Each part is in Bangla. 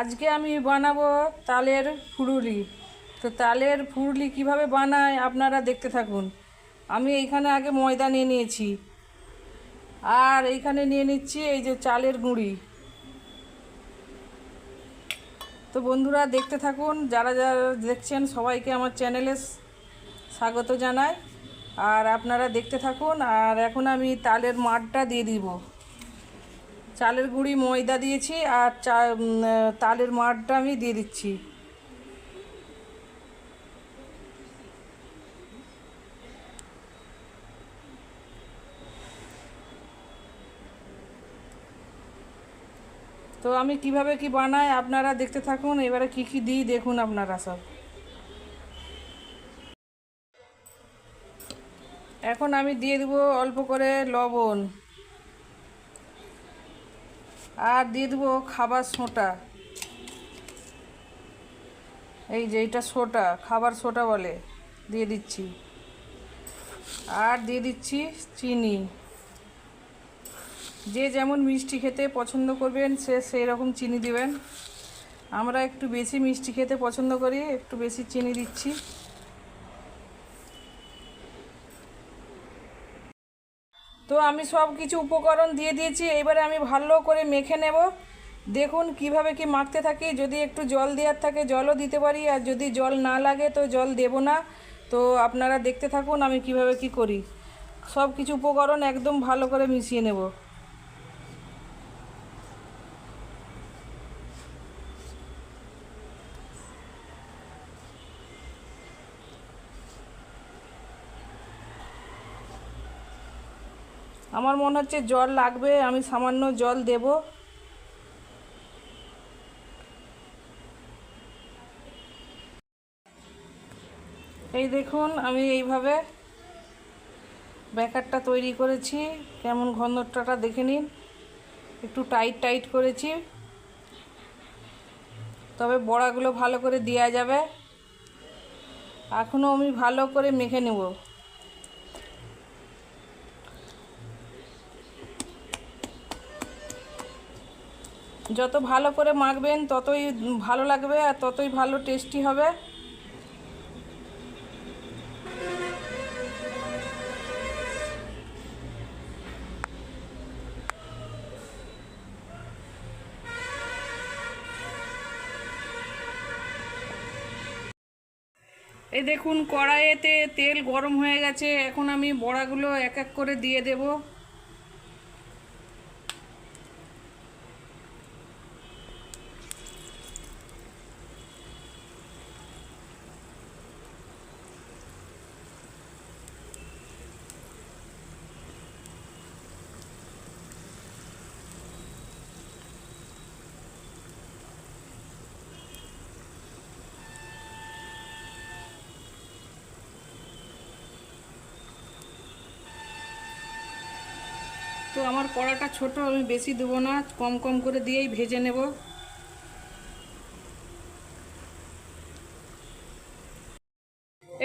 আজকে আমি বানাবো তালের ফুরুলি। তো তালের ফুরুলি কীভাবে বানায় আপনারা দেখতে থাকুন। আমি এইখানে আগে ময়দা নিয়ে নিয়েছি। আর এইখানে নিয়ে নিচ্ছি এই যে চালের গুঁড়ি। তো বন্ধুরা দেখতে থাকুন, যারা যারা দেখছেন সবাইকে আমার চ্যানেলে স্বাগত জানাই। আর আপনারা দেখতে থাকুন, আর এখন আমি তালের মাঠটা দিয়ে দিব। চালের গুঁড়ি, ময়দা দিয়েছি আর চা তালের মাঠটা আমি দিয়ে দিচ্ছি। তো আমি কীভাবে কি বানাই আপনারা দেখতে থাকুন, এবারে কি কি দিই দেখুন আপনারা সব। এখন আমি দিয়ে দেবো অল্প করে লবণ। আর দিয়ে দেবো খাবার সোঁটা। এই যে এটা সোটা, খাবার সোটা বলে, দিয়ে দিচ্ছি। আর দিয়ে দিচ্ছি চিনি। যে যেমন মিষ্টি খেতে পছন্দ করবেন, সে সেই রকম চিনি দিবেন। আমরা একটু বেশি মিষ্টি খেতে পছন্দ করি, একটু বেশি চিনি দিচ্ছি। তো আমি সব কিছু উপকরণ দিয়ে দিয়েছি, এবারে আমি ভালো করে মেখে নেব। দেখুন কীভাবে কি মাখতে থাকি, যদি একটু জল দেওয়ার থাকে জলও দিতে পারি, আর যদি জল না লাগে তো জল দেব না। তো আপনারা দেখতে থাকুন আমি কীভাবে কি করি। সব কিছু উপকরণ একদম ভালো করে মিশিয়ে নেব। আমার মনে হচ্ছে জল লাগবে, আমি সামান্য জল দেব। এই দেখুন, আমি এইভাবে ব্যাকারটা তৈরি করেছি। কেমন ঘনত্বটা দেখে নিন। একটু টাইট টাইট করেছি। তবে বড়াগুলো ভালো করে দেওয়া যাবে। এখনও আমি ভালো করে মেখে নেব। যত ভালো করে মাখবেন, ততই ভালো লাগবে আর ততই ভালো টেস্টি হবে। এই দেখুন কড়াইয়েতে তেল গরম হয়ে গেছে। এখন আমি বড়াগুলো এক এক করে দিয়ে দেবো। আমার কড়াটা ছোট, আমি বেশি দেবো না, কম কম করে দিয়েই ভেজে নেব।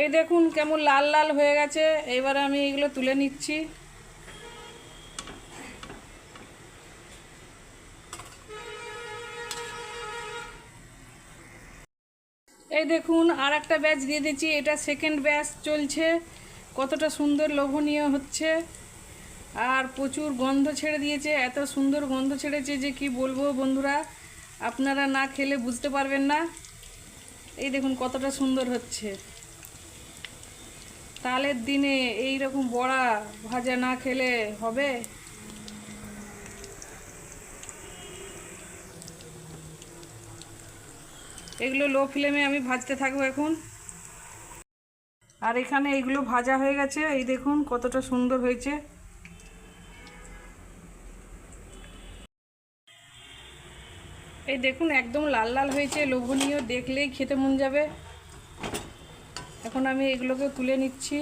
এই দেখুন কেমন লাল লাল হয়ে গেছে, এবার আমি এগুলো তুলে নিচ্ছি। এই দেখুন আর একটা ব্যাচ দিয়ে দিচ্ছি, এটা সেকেন্ড ব্যাচ চলছে, কতটা সুন্দর লোভনীয় হচ্ছে। আর প্রচুর গন্ধ ছেড়ে দিয়েছে, এত সুন্দর গন্ধ ছেড়েছে যে কি বলব বন্ধুরা, আপনারা না খেলে বুঝতে পারবেন না। এই দেখুন কতটা সুন্দর হচ্ছে। তালের দিনে এই রকম বড়া ভাজা না খেলে হবে? এগুলো লো ফ্লেমে আমি ভাজতে থাকব এখন। আর এখানে এগুলো ভাজা হয়ে গেছে, এই দেখুন কতটা সুন্দর হয়েছে। এই দেখুন, একদম লাল লাল হয়েছে, লোভনীয়, দেখলেই খেতে মন যাবে। এখন আমি এগুলোকে তুলে নিচ্ছি।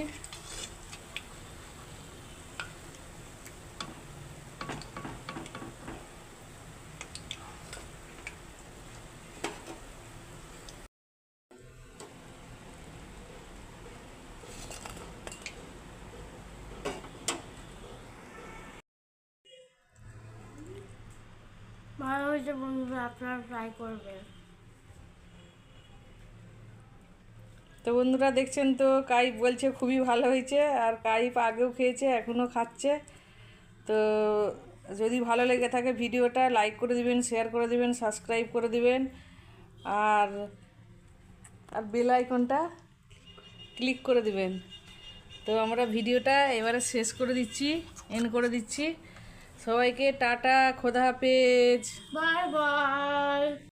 বন্ধুরা, আপনারা ট্রাই করবেন। তো বন্ধুরা, দেখছেন তো কাই বলছে খুবই ভালো হয়েছে, আর কাইপ আগেও খেয়েছে, এখনও খাচ্ছে। তো যদি ভালো লেগে থাকে ভিডিওটা লাইক করে দিবেন শেয়ার করে দিবেন সাবস্ক্রাইব করে দিবেন। আর আর বেল আইকনটা ক্লিক করে দিবেন। তো আমরা ভিডিওটা এবারে শেষ করে দিচ্ছি এন্ড করে দিচ্ছি। সবাইকে টাটা খোদা হাফেজ। Bye bye.